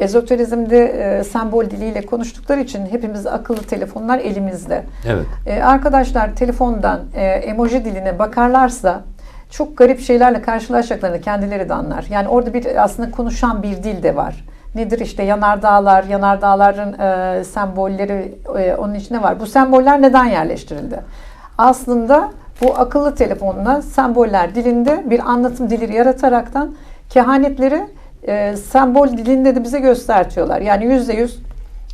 Ezoterizmde e, sembol diliyle konuştukları için hepimiz akıllı telefonlar elimizde. Evet. E, arkadaşlar telefondan e, emoji diline bakarlarsa çok garip şeylerle karşılaşacaklarını kendileri de anlar. Yani orada bir aslında konuşan bir dil de var. Nedir işte yanardağlar, yanardağların e, sembolleri e, onun içinde var. Bu semboller neden yerleştirildi? Aslında bu akıllı telefonla semboller dilinde bir anlatım dili yarataraktan kehanetleri e, sembol dilinde de bize göstertiyorlar. Yani yüzde yüz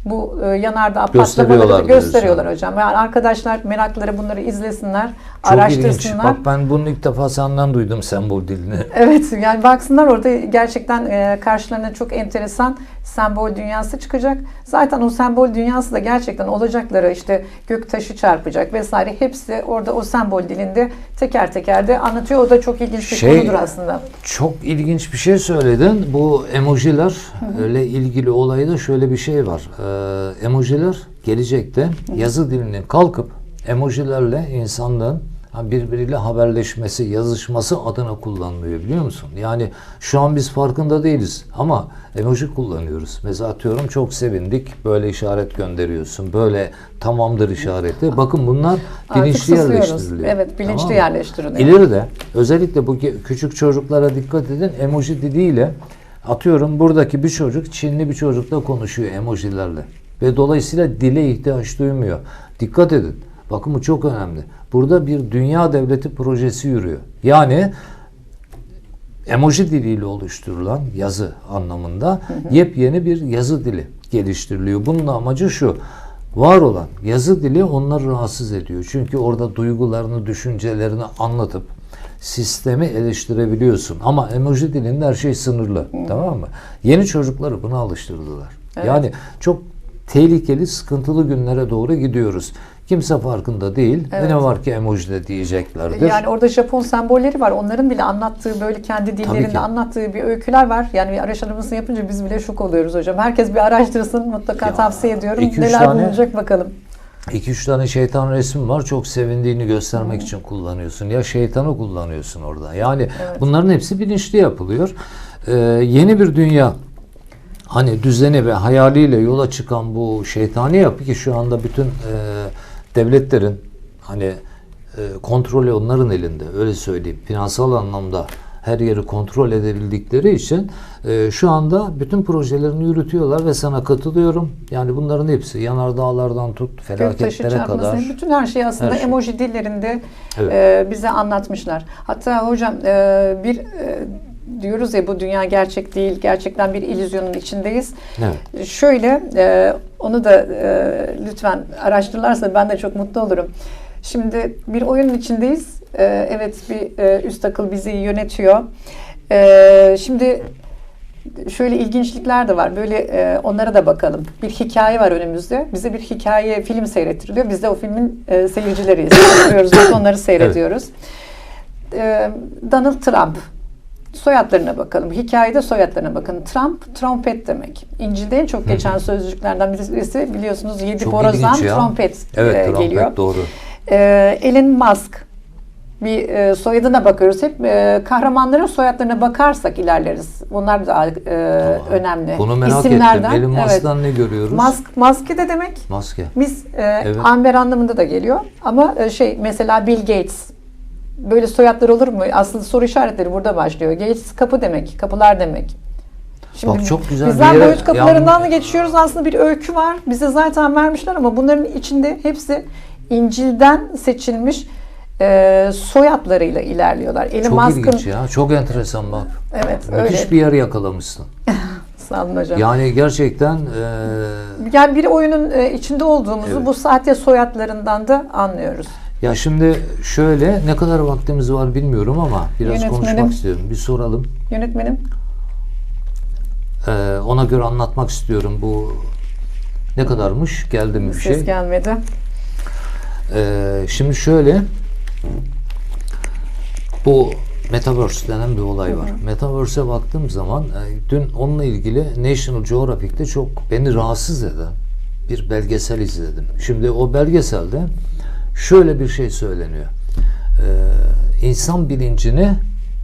bu e, yanardağ patlamaları gösteriyorlar hocam. Yani arkadaşlar merakları bunları izlesinler, Çok ilginç. araştırsınlar. Bak ben bunu ilk defa senden duydum sembol dilini. Evet yani baksınlar orada gerçekten e, karşılarına çok enteresan sembol dünyası çıkacak. Zaten o sembol dünyası da gerçekten olacakları işte gök taşı çarpacak vesaire hepsi orada o sembol dilinde teker teker de anlatıyor. O da çok ilginç bir Şey- konudur aslında. Çok ilginç bir şey söyledin. Bu emojiler ile ilgili olayda şöyle bir şey var. Ee, emojiler gelecekte yazı dilinin kalkıp emojilerle insanlığın birbiriyle haberleşmesi, yazışması adına kullanılıyor biliyor musun? Yani şu an biz farkında değiliz ama emoji kullanıyoruz. Mesela atıyorum çok sevindik böyle işaret gönderiyorsun. Böyle tamamdır işareti. Bakın bunlar bilinçli yerleştiriliyor. Evet bilinçli Tamam mı? yerleştiriliyor. İleride özellikle bu küçük çocuklara dikkat edin emoji diliyle atıyorum buradaki bir çocuk Çinli bir çocukla konuşuyor emojilerle ve dolayısıyla dile ihtiyaç duymuyor. Dikkat edin. Bakın bu çok önemli. Burada bir dünya devleti projesi yürüyor. Yani emoji diliyle oluşturulan yazı anlamında yepyeni bir yazı dili geliştiriliyor. Bunun amacı şu. Var olan yazı dili onları rahatsız ediyor. Çünkü orada duygularını, düşüncelerini anlatıp sistemi eleştirebiliyorsun. Ama emoji dilinde her şey sınırlı. Tamam mı? Yeni çocukları buna alıştırdılar. Yani çok tehlikeli, sıkıntılı günlere doğru gidiyoruz. Kimse farkında değil. E Ne var ki emojide diyeceklerdir. Yani orada Japon sembolleri var. Onların bile anlattığı böyle kendi dillerinde anlattığı bir öyküler var. Yani bir araştırmasını yapınca biz bile şok oluyoruz hocam. Herkes bir araştırsın mutlaka Ya, tavsiye ediyorum. iki, Neler tane- bulunacak bakalım. 2-3 tane şeytan resmi var. Çok sevindiğini göstermek için kullanıyorsun. Ya şeytanı kullanıyorsun orada. Yani bunların hepsi bilinçli yapılıyor. Ee, yeni bir dünya hani düzeni ve hayaliyle yola çıkan bu şeytani yapı ki şu anda bütün e, devletlerin hani e, kontrolü onların elinde öyle söyleyeyim. Finansal anlamda her yeri kontrol edebildikleri için e, şu anda bütün projelerini yürütüyorlar ve sana katılıyorum. Yani bunların hepsi yanardağlardan tut felaketlere kadar. bütün her şeyi aslında Her şey. emoji dillerinde Evet. e, bize anlatmışlar. Hatta hocam e, bir e, diyoruz ya bu dünya gerçek değil, gerçekten bir illüzyonun içindeyiz. Evet. Şöyle e, onu da e, lütfen araştırırlarsa ben de çok mutlu olurum. Şimdi bir oyunun içindeyiz. E, evet bir e, üst akıl bizi yönetiyor. E, şimdi şöyle ilginçlikler de var. Böyle e, onlara da bakalım. Bir hikaye var önümüzde. Bize bir hikaye, film seyrettiriliyor. Biz de o filmin e, seyircileriyiz. Biz onları seyrediyoruz. E, Donald Trump. Soyadlarına bakalım. Hikayede soyadlarına bakın. Trump, trompet demek. İncil'de en çok geçen sözcüklerden birisi biliyorsunuz yedi Çok borazan trompet Evet, e, trompet, geliyor. doğru. E, Elon Musk bir e, soyadına bakıyoruz. Hep e, kahramanların soyadlarına bakarsak ilerleriz. Bunlar da e, önemli. Bunu merak İsimlerden, ettim. Elon evet. Musk'tan ne görüyoruz? Musk, maske de demek. Maske. Biz e, Evet. amber anlamında da geliyor. Ama e, şey mesela Bill Gates böyle soyadlar olur mu? Aslında soru işaretleri burada başlıyor. Gates kapı demek, kapılar demek. Şimdi Bak çok güzel bir bizden yere- boyut kapılarından da geçiyoruz. Aslında bir öykü var. Bize zaten vermişler ama bunların içinde hepsi İncil'den seçilmiş e, soyadlarıyla ilerliyorlar. Elon Çok Musk'ın ilginç ya. Çok enteresan bak. evet Müthiş öyle. bir yer yakalamışsın. Sağ olun hocam. Yani gerçekten e, Yani bir oyunun e, içinde olduğumuzu Evet. bu sahte soyadlarından da anlıyoruz. Ya şimdi şöyle ne kadar vaktimiz var bilmiyorum ama biraz Yönetmenim. konuşmak istiyorum. Bir soralım. Yönetmenim. E, ona göre anlatmak istiyorum bu ne kadarmış geldi mi bir Ses şey. gelmedi. Ee, şimdi şöyle bu Metaverse denen bir olay var. Metaverse'e baktığım zaman e, dün onunla ilgili National Geographic'te çok beni rahatsız eden bir belgesel izledim. Şimdi o belgeselde şöyle bir şey söyleniyor. Ee, insan bilincini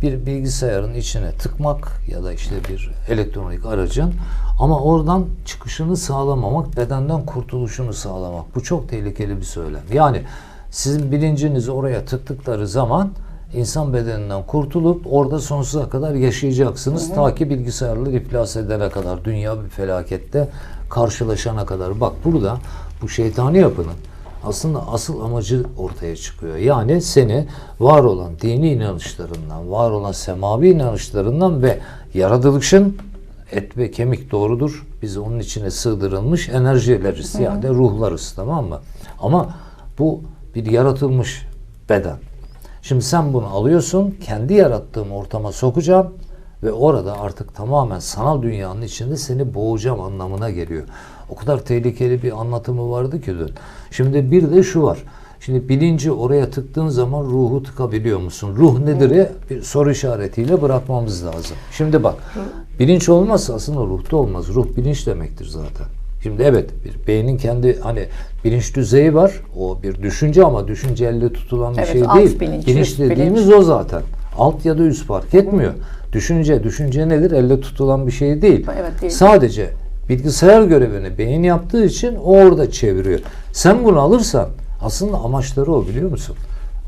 bir bilgisayarın içine tıkmak ya da işte bir elektronik aracın ama oradan çıkışını sağlamamak, bedenden kurtuluşunu sağlamak. Bu çok tehlikeli bir söylem. Yani sizin bilincinizi oraya tıktıkları zaman insan bedeninden kurtulup orada sonsuza kadar yaşayacaksınız. Ta ki bilgisayarlar iflas edene kadar, dünya bir felakette karşılaşana kadar. Bak burada bu şeytani yapının aslında asıl amacı ortaya çıkıyor. Yani seni var olan dini inanışlarından, var olan semavi inanışlarından ve yaratılışın et ve kemik doğrudur. Biz onun içine sığdırılmış enerjileriz. Yani ruhlarız tamam mı? Ama bu bir yaratılmış beden. Şimdi sen bunu alıyorsun, kendi yarattığım ortama sokacağım ve orada artık tamamen sanal dünyanın içinde seni boğacağım anlamına geliyor. O kadar tehlikeli bir anlatımı vardı ki dün. Şimdi bir de şu var. Şimdi bilinci oraya tıktığın zaman ruhu tıkabiliyor musun? Ruh nedir? Bir soru işaretiyle bırakmamız lazım. Şimdi bak, bilinç olmazsa aslında ruhta olmaz. Ruh bilinç demektir zaten. Şimdi evet bir beynin kendi hani bilinç düzeyi var. O bir düşünce ama düşünce elle tutulan bir Evet, şey değil. bilinç, bilinç dediğimiz o zaten. Alt ya da üst fark etmiyor. Düşünce, düşünce nedir? Elle tutulan bir şey değil. Evet, değil. Sadece bilgisayar görevini beyin yaptığı için o orada çeviriyor. Sen bunu alırsan aslında amaçları o biliyor musun?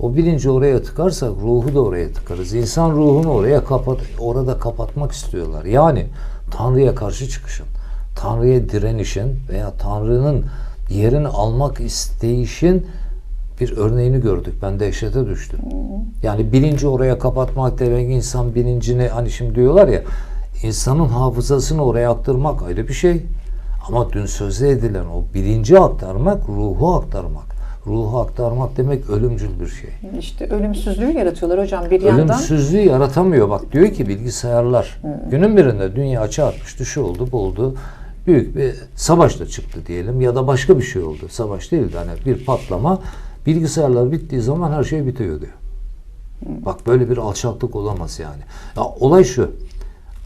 O bilinci oraya tıkarsak ruhu da oraya tıkarız. İnsan ruhunu oraya kapat, orada kapatmak istiyorlar. Yani Tanrı'ya karşı çıkışın, Tanrı'ya direnişin veya Tanrı'nın yerini almak isteyişin bir örneğini gördük. Ben dehşete düştüm. Yani bilinci oraya kapatmak demek insan bilincini hani şimdi diyorlar ya insanın hafızasını oraya aktarmak ayrı bir şey. Ama dün sözde edilen o bilinci aktarmak, ruhu aktarmak. Ruhu aktarmak demek ölümcül bir şey. İşte ölümsüzlüğü yaratıyorlar hocam bir yandan. Ölümsüzlüğü yaratamıyor. Bak diyor ki bilgisayarlar günün birinde dünya çarpıştı, şu oldu, bu oldu. Büyük bir savaş da çıktı diyelim ya da başka bir şey oldu. Savaş değil de hani bir patlama. Bilgisayarlar bittiği zaman her şey bitiyor diyor. Bak böyle bir alçaklık olamaz yani. Ya olay şu.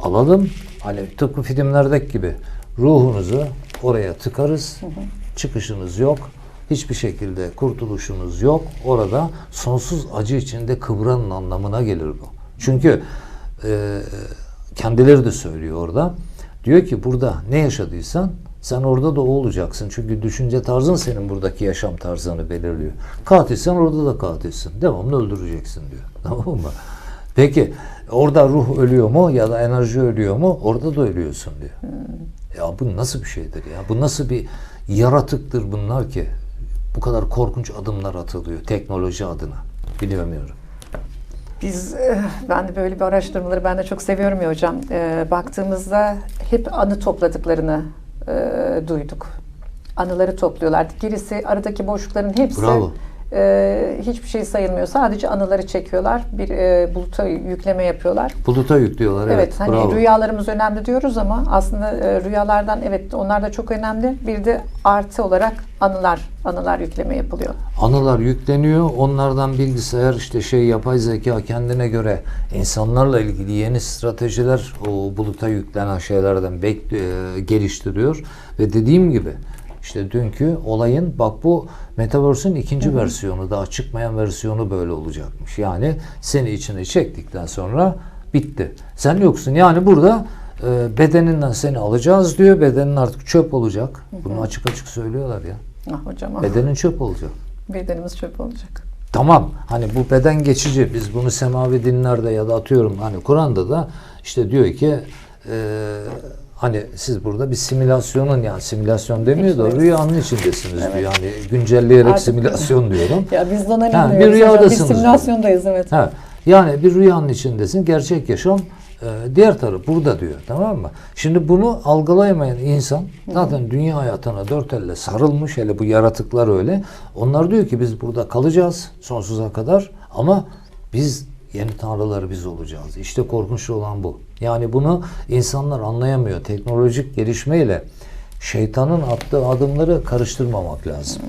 Alalım hani tıpkı filmlerdeki gibi ruhunuzu oraya tıkarız. Çıkışınız yok. Hiçbir şekilde kurtuluşunuz yok. Orada sonsuz acı içinde kıvranın anlamına gelir bu. Çünkü e, kendileri de söylüyor orada. Diyor ki burada ne yaşadıysan sen orada da o olacaksın. Çünkü düşünce tarzın senin buradaki yaşam tarzını belirliyor. Katilsen orada da katilsin. Devamlı öldüreceksin diyor. Tamam mı? Peki orada ruh ölüyor mu ya da enerji ölüyor mu? Orada da ölüyorsun diyor. Ya bu nasıl bir şeydir ya? Bu nasıl bir yaratıktır bunlar ki? Bu kadar korkunç adımlar atılıyor teknoloji adına. Bilmiyorum. Biz, eh, ben de böyle bir araştırmaları ben de çok seviyorum ya hocam. Eh, baktığımızda hep anı topladıklarını eh, duyduk. Anıları topluyorlar. Gerisi aradaki boşlukların hepsi Bravo. Eh, hiçbir şey sayılmıyor. Sadece anıları çekiyorlar. Bir eh, buluta yükleme yapıyorlar. Buluta yüklüyorlar. Evet, Evet, hani bravo. rüyalarımız önemli diyoruz ama aslında e, rüyalardan evet onlar da çok önemli. Bir de artı olarak anılar, anılar yükleme yapılıyor. Anılar yükleniyor. Onlardan bilgisayar işte şey yapay zeka kendine göre insanlarla ilgili yeni stratejiler o buluta yüklenen şeylerden bek- e, geliştiriyor ve dediğim gibi işte dünkü olayın bak bu Metaverse'ün ikinci versiyonu daha çıkmayan versiyonu böyle olacakmış. Yani seni içine çektikten sonra bitti. Sen yoksun. Yani burada e, bedeninden seni alacağız diyor. Bedenin artık çöp olacak. Bunu açık açık söylüyorlar ya. Ah hocam ah, Bedenin çöp olacak. bedenimiz çöp olacak. Tamam hani bu beden geçici biz bunu semavi dinlerde ya da atıyorum hani Kur'an'da da işte diyor ki e, hani siz burada bir simülasyonun yani simülasyon demiyor da rüyanın içindesiniz diyor. Yani güncelleyerek Artık- simülasyon diyorum. Ya biz de ona Ha, inanmıyoruz bir hocam. Biz rüyadasınız. simülasyondayız evet. Ha, yani bir rüyanın içindesin. Gerçek yaşam e, diğer taraf burada diyor. Tamam mı? Şimdi bunu algılayamayan insan zaten dünya hayatına dört elle sarılmış. Hele bu yaratıklar öyle. Onlar diyor ki biz burada kalacağız sonsuza kadar ama biz yeni tanrılar biz olacağız. İşte korkunç olan bu. Yani bunu insanlar anlayamıyor. Teknolojik gelişmeyle şeytanın attığı adımları karıştırmamak lazım.